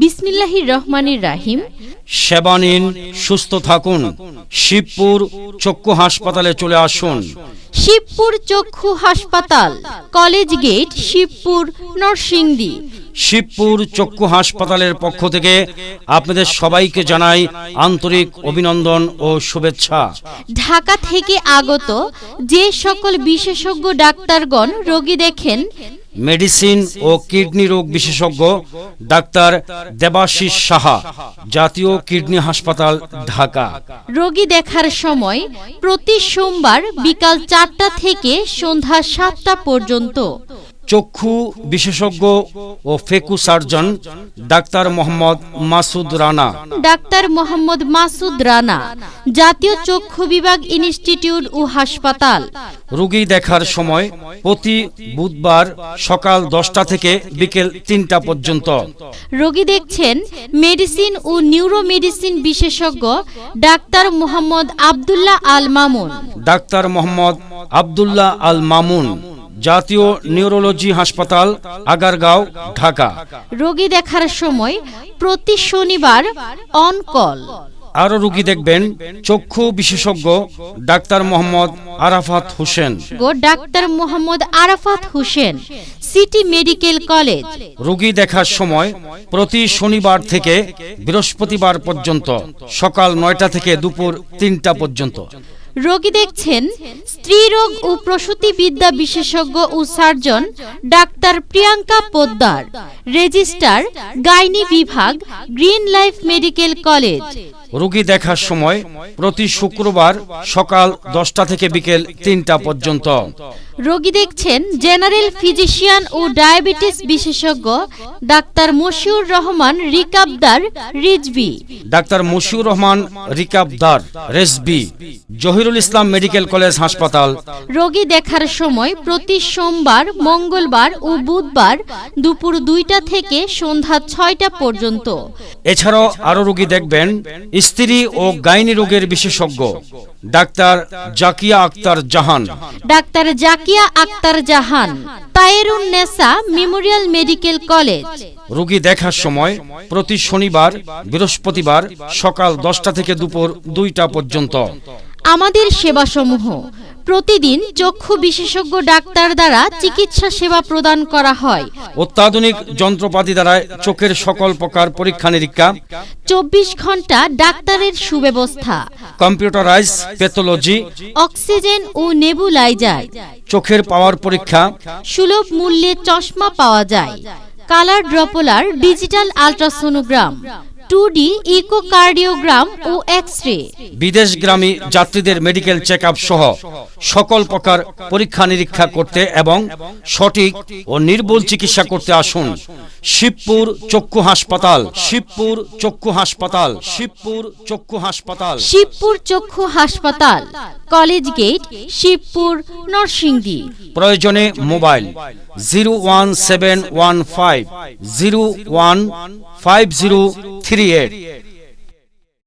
বিসমিল্লাহির রহমানির রাহিম। সেবা নিন সুস্থ থাকুন। শিবপুর চক্ষু হাসপাতালে চলে আসুন। শিবপুর চক্ষু হাসপাতাল কলেজ গেট শিবপুর নরসিংদী। শিবপুর চক্ষু হাসপাতালের পক্ষ থেকে আপনাদের সবাইকে জানাই আন্তরিক অভিনন্দন ও শুভেচ্ছা। ঢাকা থেকে আগত যে সকল বিশেষজ্ঞ ডাক্তারগণ রোগী দেখেন মেডিসিন ও কিডনি রোগ বিশেষজ্ঞ ডাক্তার দেবাশিস সাহা, জাতীয় কিডনি হাসপাতাল, ঢাকা। রোগী দেখার সময় প্রতি সোমবার বিকাল চারটা থেকে সন্ধ্যা সাতটা পর্যন্ত চক্ষু বিশেষজ্ঞ ও ফেকু সার্জন ডাক্তার মোহাম্মদ মাসুদ রানা। ডাক্তার মোহাম্মদ মাসুদ রানা জাতীয় চক্ষু বিভাগ ইনস্টিটিউট ও হাসপাতাল। রোগী দেখার সময় প্রতি বুধবার সকাল দশটা থেকে বিকেল তিনটা পর্যন্ত। রোগী দেখছেন মেডিসিন ও নিউরোমেডিসিন বিশেষজ্ঞ ডাক্তার মোহাম্মদ আবদুল্লাহ আল মামুন। ডাক্তার মোহাম্মদ আবদুল্লাহ আল মামুন। জাতীয় নিউরোলজি হাসপাতাল আগারগাঁও ঢাকা। রোগী দেখার সময় প্রতি শনিবার অন কল। আরও রোগী দেখবেন চক্ষু বিশেষজ্ঞ ডাক্তার মোহাম্মদ আরাফাত হোসেন। গো doctor Mohammad Arafat Hossain City Medical College. রোগী দেখার সময় প্রতি শনিবার থেকে বৃহস্পতিবার পর্যন্ত সকাল নয়টা থেকে দুপুর তিনটা পর্যন্ত। রোগী দেখছেন স্ত্রী রোগ ও প্রসূতি বিদ্যা বিশেষজ্ঞ ও সার্জন ডাক্তার প্রিয়াঙ্কা পোদ্দার, রেজিস্ট্রার, গাইনি বিভাগ, গ্রিন লাইফ মেডিকেল কলেজ। রোগী দেখার সময় প্রতি শুক্রবার সকাল দশটা থেকে বিকেল তিনটা পর্যন্ত। রোগী দেখছেন জেনারেল ফিজিশিয়ান ও ডায়াবেটিস বিশেষজ্ঞ ডাক্তার মশিউর রহমান রিকাবদার রিজবি ডাক্তার মশিউর রহমান রিকাবদার রেসবি জহিরুল ইসলাম মেডিকেল কলেজ হাসপাতাল। রোগী দেখার সময় প্রতি সোমবার মঙ্গলবার ও বুধবার দুপুর দুইটা থেকে সন্ধ্যা ছয়টা পর্যন্ত। এছাড়াও আরও রোগী দেখবেন স্ত্রী ও গাইনি রোগের বিশেষজ্ঞ। ডাক্তার Zakia Akter Jahan. Doctor Zakia Akhtar Jahan Tayerun Nessa Memorial Medical College. রোগী দেখার সময় প্রতি শনিবার বৃহস্পতিবার সকাল দশটা থেকে দুপুর দুইটা পর্যন্ত। আমাদের সেবাসমূহ। প্রতিদিন চক্ষু বিশেষজ্ঞ ডাক্তার দ্বারা চিকিৎসা সেবা প্রদান করা হয়। অত্যাধুনিক যন্ত্রপাতি দ্বারা চোখের সকল প্রকার পরীক্ষা নিরীক্ষা। চব্বিশ ঘণ্টা ডাক্তারের সুব্যবস্থা। Computerise pathology. অক্সিজেন ও নেবুলাইজার। চোখের পাওয়ার পরীক্ষা। সুলভ মূল্যে চশমা পাওয়া যায়। Colour doppler digital ultrasonogram. Two D echocardiogram ও এক্স রে বিদেশগ্রামী যাত্রীদের মেডিকেল চেক সহ সকল প্রকার পরীক্ষা নিরীক্ষা করতে এবং সঠিক ও নির্ভুল চিকিৎসা করতে আসুন। শিবপুর চক্ষু হাসপাতাল শিবপুর চক্ষু হাসপাতাল শিবপুর চক্ষু হাসপাতাল। শিবপুর চক্ষু হাসপাতাল কলেজ গেট শিবপুর নরসিংদী। প্রয়োজনে mobile zero one seven one five zero one five zero three eight